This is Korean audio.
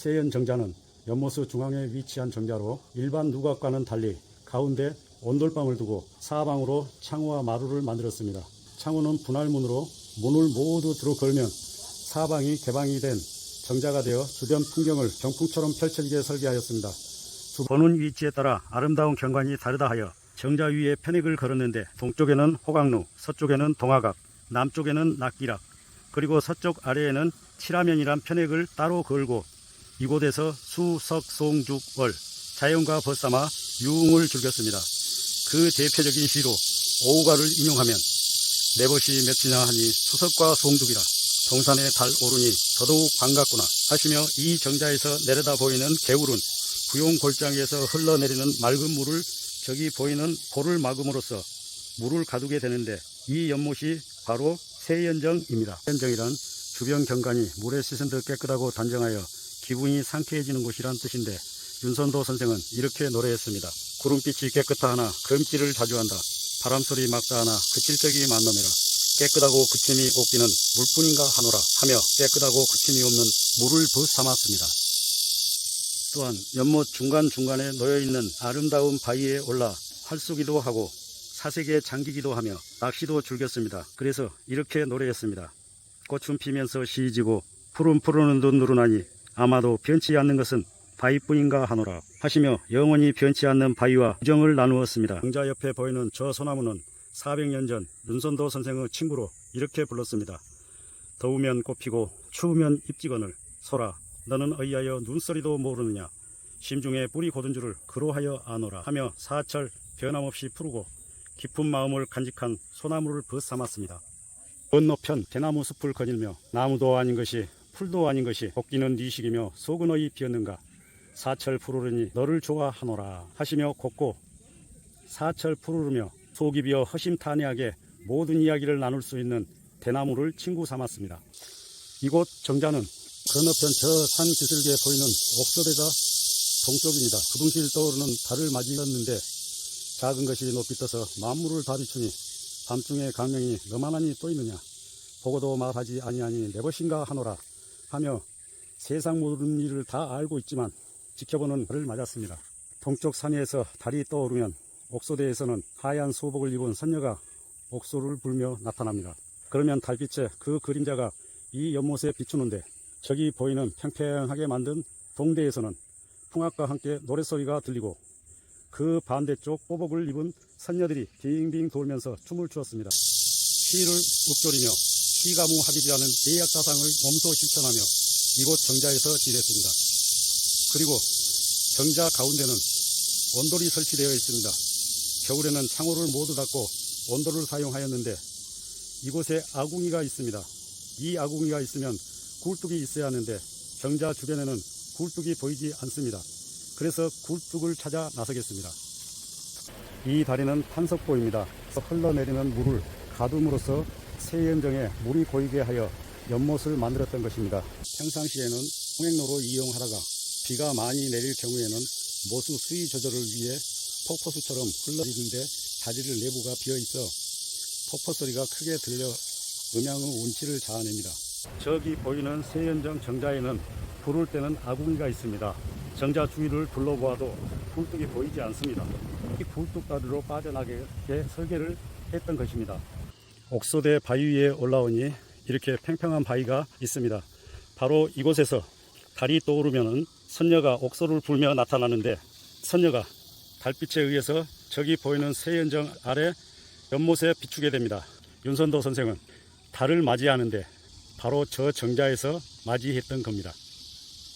세연 정자는 연못수 중앙에 위치한 정자로 일반 누각과는 달리 가운데 온돌방을 두고 사방으로 창호와 마루를 만들었습니다. 창호는 분할문으로 문을 모두 들어 걸면 사방이 개방이 된 정자가 되어 주변 풍경을 병풍처럼 펼쳐지게 설계하였습니다. 주- 보는 위치에 따라 아름다운 경관이 다르다 하여 정자 위에 편익을 걸었는데 동쪽에는 호강루, 서쪽에는 동화각, 남쪽에는 낙기락, 그리고 서쪽 아래에는 칠화면이란 편액을 따로 걸고 이곳에서 수, 석, 송, 죽, 월 자연과 벗삼아 유흥을 즐겼습니다. 그 대표적인 시로 오우가를 인용하면 매봇이 몇이나 하니 수석과 송죽이라 동산에 달 오르니 더더욱 반갑구나 하시며 이 정자에서 내려다 보이는 개울은 부용 골장에서 흘러내리는 맑은 물을 저기 보이는 볼을 막음으로써 물을 가두게 되는데 이 연못이 바로 세연정입니다. 세연정이란 주변 경관이 물에 씻은 듯 깨끗하고 단정하여 기분이 상쾌해지는 곳이란 뜻인데 윤선도 선생은 이렇게 노래했습니다. 구름빛이 깨끗하나 금길을 자주 한다. 바람소리 막다하나 그칠 적이 만놈이라. 깨끗하고 그침이 없기는 물뿐인가 하노라 하며 깨끗하고 그침이 없는 물을 벗삼았습니다. 또한 연못 중간중간에 놓여있는 아름다운 바위에 올라 활쏘기도 하고 사색에 잠기기도 하며 낚시도 즐겼습니다. 그래서 이렇게 노래했습니다. 꽃은 피면서 시지고 푸른 푸르는 듯 누르나니 아마도 변치 않는 것은 바위뿐인가 하노라 하시며 영원히 변치 않는 바위와 우정을 나누었습니다. 정자 옆에 보이는 저 소나무는 400년 전 윤선도 선생의 친구로 이렇게 불렀습니다. 더우면 꽃피고 추우면 잎지거늘 소라 너는 어이하여 눈소리도 모르느냐 심중에 뿌리 고든 줄을 그로하여 아노라 하며 사철 변함없이 푸르고 깊은 마음을 간직한 소나무를 벗삼았습니다. 건너편 대나무 숲을 거닐며 나무도 아닌 것이 풀도 아닌 것이 복기는 니식이며 속은 어이 비었는가 사철 푸르르니 너를 좋아하노라 하시며 곱고 사철 푸르르며 속이 비어 허심탄회하게 모든 이야기를 나눌 수 있는 대나무를 친구 삼았습니다. 이곳 정자는 건너편 저 산 기슭에 보이는 옥소대가 동쪽입니다. 부둥실 떠오르는 달을 맞이했는데 작은 것이 높이 떠서 만물을 다 비추니 밤중에 강명이 너만하니 또 있느냐 보고도 말하지 아니하니 내 것인가 하노라 하며 세상 모든 일을 다 알고 있지만 지켜보는 달을 맞았습니다. 동쪽 산에서 달이 떠오르면 옥소대에서는 하얀 소복을 입은 선녀가 옥소를 불며 나타납니다. 그러면 달빛에 그 그림자가 이 연못에 비추는데 저기 보이는 평평하게 만든 동대에서는 풍악과 함께 노랫소리가 들리고 그 반대쪽 뽀복을 입은 선녀들이 빙빙 돌면서 춤을 추었습니다. 시를 읊조리며 시가무합일이라는 예약사상을 몸소 실천하며 이곳 정자에서 지냈습니다. 그리고 정자 가운데는 온돌이 설치되어 있습니다. 겨울에는 창호를 모두 닫고 온돌을 사용하였는데 이곳에 아궁이가 있습니다. 이 아궁이가 있으면 굴뚝이 있어야 하는데 정자 주변에는 굴뚝이 보이지 않습니다. 그래서 굴뚝을 찾아 나서겠습니다. 이 다리는 탄석보입니다. 흘러내리는 물을 가둠으로써 세연정에 물이 고이게 하여 연못을 만들었던 것입니다. 평상시에는 홍행로로 이용하다가 비가 많이 내릴 경우에는 모수 수위 조절을 위해 폭포수처럼 흘러지는데 다리를 내부가 비어 있어 폭포 소리가 크게 들려 음향의 운치를 자아냅니다. 저기 보이는 세연정 정자에는 부를 때는 아궁이가 있습니다. 정자 주위를 둘러보아도 굴뚝이 보이지 않습니다. 이 굴뚝 다리로 빠져나게 설계를 했던 것입니다. 옥소대 바위 위에 올라오니 이렇게 팽팽한 바위가 있습니다. 바로 이곳에서 달이 떠오르면 선녀가 옥소를 불며 나타나는데 선녀가 달빛에 의해서 저기 보이는 세연정 아래 연못에 비추게 됩니다. 윤선도 선생은 달을 맞이하는데 바로 저 정자에서 맞이했던 겁니다.